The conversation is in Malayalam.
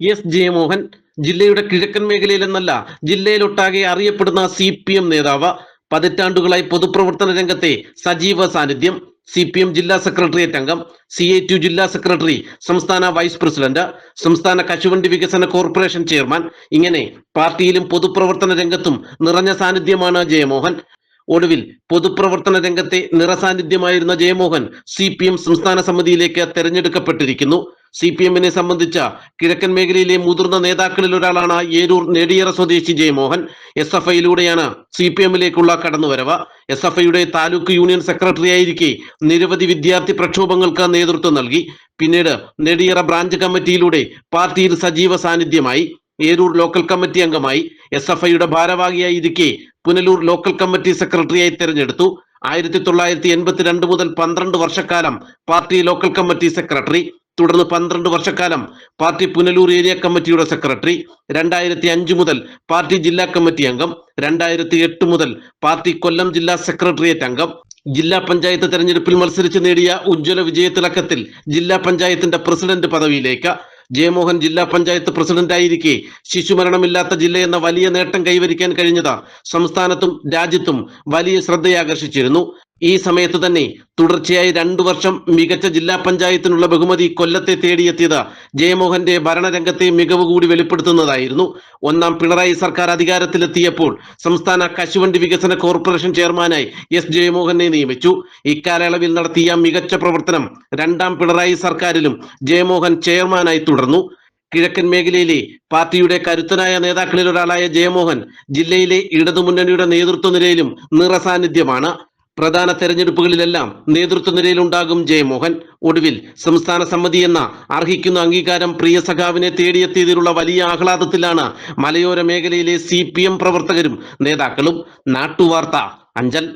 എസ് ജയമോഹൻ ജില്ലയുടെ കിഴക്കൻ മേഖലയിലെന്നല്ല ജില്ലയിലൊട്ടാകെ അറിയപ്പെടുന്ന സി പി എം നേതാവ്. പതിറ്റാണ്ടുകളായി പൊതുപ്രവർത്തന രംഗത്തെ സജീവ സാന്നിധ്യം. സി പി എം ജില്ലാ സെക്രട്ടേറിയറ്റ് അംഗം സി ഐ ടി ജില്ലാ സെക്രട്ടറി സംസ്ഥാന വൈസ് പ്രസിഡന്റ് സംസ്ഥാന കശുവണ്ടി വികസന കോർപ്പറേഷൻ ചെയർമാൻ. ഇങ്ങനെ പാർട്ടിയിലും പൊതുപ്രവർത്തന രംഗത്തും നിറഞ്ഞ സാന്നിധ്യമാണ് ജയമോഹൻ. ഒടുവിൽ പൊതുപ്രവർത്തന രംഗത്തെ നിറസാന്നിധ്യമായിരുന്ന ജയമോഹൻ സി പി എം സംസ്ഥാന സമിതിയിലേക്ക് തെരഞ്ഞെടുക്കപ്പെട്ടിരിക്കുന്നു. സി പി എമ്മിനെ സംബന്ധിച്ച കിഴക്കൻ മേഖലയിലെ മുതിർന്ന നേതാക്കളിൽ ഒരാളാണ് ഏരൂർ നെടിയറ സ്വദേശി ജയമോഹൻ. എസ് എഫ് ഐയിലൂടെയാണ് സി പി എമ്മിലേക്കുള്ള കടന്നുവരവ്. എസ് എഫ് ഐയുടെ താലൂക്ക് യൂണിയൻ സെക്രട്ടറി ആയിരിക്കെ നിരവധി വിദ്യാർത്ഥി പ്രക്ഷോഭങ്ങൾക്ക് നേതൃത്വം നൽകി. പിന്നീട് നെടിയറ ബ്രാഞ്ച് കമ്മിറ്റിയിലൂടെ പാർട്ടിയിൽ സജീവ സാന്നിധ്യമായി. ഏരൂർ ലോക്കൽ കമ്മിറ്റി അംഗമായി. എസ് എഫ് ഐയുടെ ഭാരവാഹിയായിരിക്കെ പുനലൂർ ലോക്കൽ കമ്മിറ്റി സെക്രട്ടറിയായി തെരഞ്ഞെടുത്തു. ആയിരത്തി തൊള്ളായിരത്തി എൺപത്തിരണ്ട് മുതൽ പന്ത്രണ്ട് വർഷക്കാലം പാർട്ടി ലോക്കൽ കമ്മിറ്റി സെക്രട്ടറി. തുടർന്ന് പന്ത്രണ്ട് വർഷക്കാലം പാർട്ടി പുനലൂർ ഏരിയ കമ്മിറ്റിയുടെ സെക്രട്ടറി രണ്ടായിരത്തി അഞ്ച് മുതൽ പാർട്ടി ജില്ലാ കമ്മിറ്റി അംഗം രണ്ടായിരത്തി എട്ട് മുതൽ പാർട്ടി കൊല്ലം ജില്ലാ സെക്രട്ടേറിയറ്റ് അംഗം. ജില്ലാ പഞ്ചായത്ത് തെരഞ്ഞെടുപ്പിൽ മത്സരിച്ച് നേടിയ ഉജ്ജ്വല വിജയത്തിളക്കത്തിൽ ജില്ലാ പഞ്ചായത്തിന്റെ പ്രസിഡന്റ് പദവിയിലേക്ക് ജയമോഹൻ ജില്ലാ പഞ്ചായത്ത് പ്രസിഡന്റായിരിക്കെ ശിശുമരണമില്ലാത്ത ജില്ലയെന്ന വലിയ നേട്ടം കൈവരിക്കാൻ കഴിഞ്ഞത് സംസ്ഥാനത്തും രാജ്യത്തും വലിയ ശ്രദ്ധയാകർഷിച്ചിരുന്നു. ഈ സമയത്ത് തന്നെ തുടർച്ചയായി രണ്ടു വർഷം മികച്ച ജില്ലാ പഞ്ചായത്തിനുള്ള ബഹുമതി കൊല്ലത്തെ തേടിയെത്തിയത് ജയമോഹന്റെ ഭരണരംഗത്തെ മികവ് കൂടി വെളിപ്പെടുത്തുന്നതായിരുന്നു. ഒന്നാം പിണറായി സർക്കാർ അധികാരത്തിലെത്തിയപ്പോൾ സംസ്ഥാന കശുവണ്ടി വികസന കോർപ്പറേഷൻ ചെയർമാനായി എസ് ജയമോഹനെ നിയമിച്ചു. ഇക്കാലയളവിൽ നടത്തിയ മികച്ച പ്രവർത്തനം രണ്ടാം പിണറായി സർക്കാരിലും ജയമോഹൻ ചെയർമാനായി തുടർന്നു. കിഴക്കൻ മേഖലയിലെ പാർട്ടിയുടെ കരുത്തനായ നേതാക്കളിൽ ഒരാളായ ജയമോഹൻ ജില്ലയിലെ ഇടതുമുന്നണിയുടെ നേതൃത്വ നിലയിലും നിറസാന്നിധ്യമാണ്. പ്രധാന തെരഞ്ഞെടുപ്പുകളിലെല്ലാം നേതൃത്വ നിരയിലുണ്ടാകും ജയമോഹൻ. ഒടുവിൽ സംസ്ഥാന സമിതി എന്ന അർഹിക്കുന്ന അംഗീകാരം പ്രിയ സഖാവിനെ തേടിയെത്തിയതിലുള്ള വലിയ ആഹ്ലാദത്തിലാണ് മലയോര മേഖലയിലെ സി പ്രവർത്തകരും നേതാക്കളും. നാട്ടുവാർത്ത അഞ്ചൽ.